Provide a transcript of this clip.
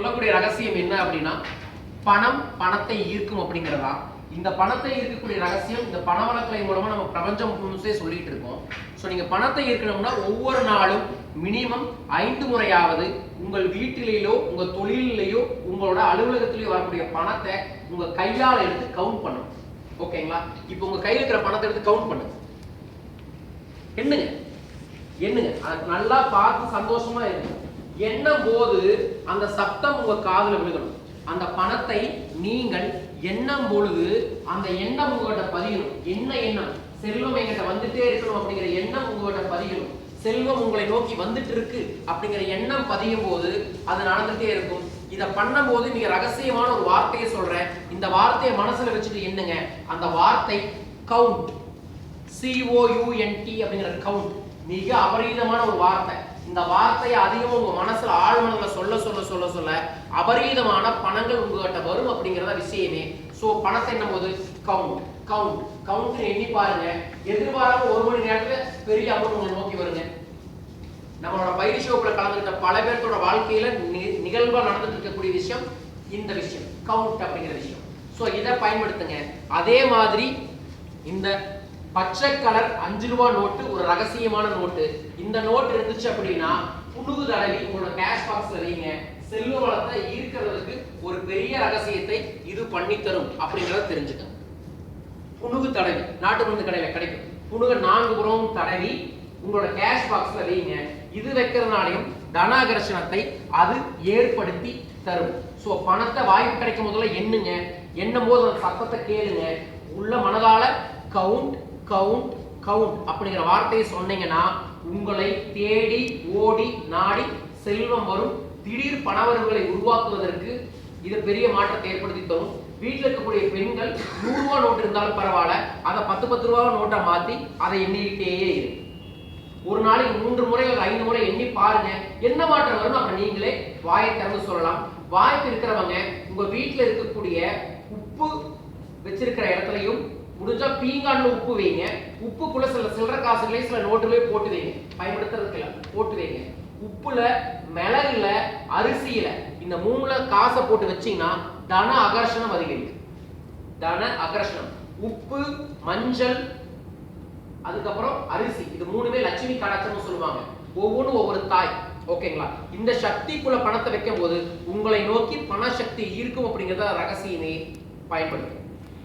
சொல்லக்கூடிய ரகசியம் என்ன அப்படின்னா பணம் பணத்தை ஈர்க்கும் அப்படிங்கிறதா? இந்த பணத்தை ஈர்க்கக்கூடிய ரகசியம் இந்த பண வழக்கலை மூலமா நம்ம பிரபஞ்சம் முழுசே சொல்லிட்டு இருக்கோம். ஸோ நீங்க பணத்தை ஈர்க்கணும்னா ஒவ்வொரு நாளும் மினிமம் ஐந்து முறையாவது உங்கள் வீட்டிலேயோ உங்க தொழிலையோ உங்களோட அலுவலகத்திலேயோ வரக்கூடிய பணத்தை உங்க கையால் எடுத்து கவுண்ட் பண்ணும். ஓகேங்களா இப்போ உங்க கையில் இருக்கிற பணத்தை எடுத்து கவுண்ட் பண்ணுங்க. என்னங்க? என்னங்க? அது நல்லா பார்த்து சந்தோஷமா இருக்கும் எண்ணும் போது அந்த சத்தம் உங்க காதுல விழுகணும். அந்த பணத்தை நீங்கள் எண்ணம் பொழுது அந்த எண்ணம் உங்ககிட்ட பதியணும். என்ன எண்ணம்? செல்வம் என்கிட்ட வந்துட்டே இருக்கணும் அப்படிங்கிற எண்ணம் உங்ககிட்ட பதியணும். செல்வம் உங்களை நோக்கி வந்துட்டு இருக்கு அப்படிங்கிற எண்ணம் பதியும் போது அது நடந்துட்டே இருக்கும். இதை பண்ணும்போது நீங்க ரகசியமான ஒரு வார்த்தையை சொல்றேன். இந்த வார்த்தையை மனசுல வச்சுட்டு என்னங்க அந்த வார்த்தை கவுண்ட் சிஓயூஎன்டி அப்படிங்கிற கவுண்ட் மிக அபரீதமான ஒரு வார்த்தை. இந்த வார்த்தையை அதிகமாக உங்க மனசுல ஆழ்மனதுல சொல்ல சொல்ல சொல்ல சொல்ல அபரீதமான பணங்கள் உங்ககிட்ட வரும் அப்படிங்கிறத விஷயமே. ஸோ பணத்தை என்னும் போது கவுண்ட் கவுண்ட் கவுண்ட் எண்ணி பாருங்க. எதிர்பாராம ஒரு மணி நேரத்துல பெரிய அமௌண்ட் உங்களை நோக்கி வருங்க. நம்மளோட பயிர் ஷோப்பில் கலந்துக்கிட்ட பல பேர்த்தோட வாழ்க்கையில நி- நடந்துட்டு இருக்கக்கூடிய விஷயம் இந்த விஷயம். கவுண்ட் அப்படிங்கிற விஷயம். ஸோ இதை பயன்படுத்துங்க. அதே மாதிரி இந்த பச்சை கலர் அஞ்சு ரூபா நோட்டு ஒரு ரகசியமான நோட்டு. இந்த நோட் இருந்துச்சு அப்படின்னா புணுகு தடவி உங்களோட கேஷ் பாக்ஸ்ல வைங்க. செல்வ வளத்தை ஈர்க்கிறதுக்கு ஒரு பெரிய ரகசியத்தை இது பண்ணி தரும் அப்படிங்கறத தெரிஞ்சுக்கோங்க. புணுகு தடவி நாட்டு மருந்து கடையில கிடைக்கும். புணுக நான்கு புறமும் தடவி உங்களோட கேஷ் பாக்ஸ்ல வைங்க. இது வைக்கிறதுனாலையும் தனாகர்ஷணத்தை அது ஏற்படுத்தி தரும். ஸோ பணத்தை வாய்ப்பு கிடைக்கும் முதல்ல எண்ணுங்க. எண்ணும் போது அந்த சத்தத்தை கேளுங்க. உள்ள மனதால கவுண்ட் கவுண்ட் கவுண்ட் அப்படிங்கிற வார்த்தையை சொன்னீங்கன்னா உங்களை தேடி ஓடி நாடி செல்வம் வரும். திடீர் பணவரவுகளை உருவாக்குவதற்கு இது பெரிய மாற்றத்தை ஏற்படுத்தி தரும். வீட்டில் இருக்கக்கூடிய பெண்கள் நூறுரூவா நோட்டு இருந்தாலும் பரவாயில்ல. அதை பத்து பத்து ரூபா நோட்டை மாற்றி அதை எண்ணிக்கிட்டே இருக்கு ஒரு நாளைக்கு மூன்று முறை அல்லது ஐந்து முறை எண்ணி பாருங்க. என்ன மாற்றம் வரும் அப்புறம் நீங்களே வாயை திறந்து சொல்லலாம். வாய்ப்பு இருக்கிறவங்க உங்க வீட்டில் இருக்கக்கூடிய உப்பு வச்சிருக்கிற இடத்துலையும் முடிஞ்சா பீங்கான்ல உப்பு வைங்க. உப்புக்குள்ள சில சில்லற காசுகளே சில நோட்டுகளே போட்டு வைங்க. பயன்படுத்துறதுக்கு போட்டு வைங்க. உப்புல மிளகுல அரிசியில இந்த மூணுல காசை போட்டு வச்சீங்கன்னா தன அகர்ஷணம் அதிகரிக்கும். தன அகர்ஷணம் உப்பு மஞ்சள் அதுக்கப்புறம் அரிசி. இது மூணுமே லட்சுமி கடாச்சம்னு சொல்லுவாங்க. ஒவ்வொன்றும் ஒவ்வொரு தாய். ஓகேங்களா? இந்த சக்திக்குள்ள பணத்தை வைக்கும் போது உங்களை நோக்கி பண சக்தி இருக்கும் அப்படிங்கறத ரகசியமே பயன்படுத்தும்.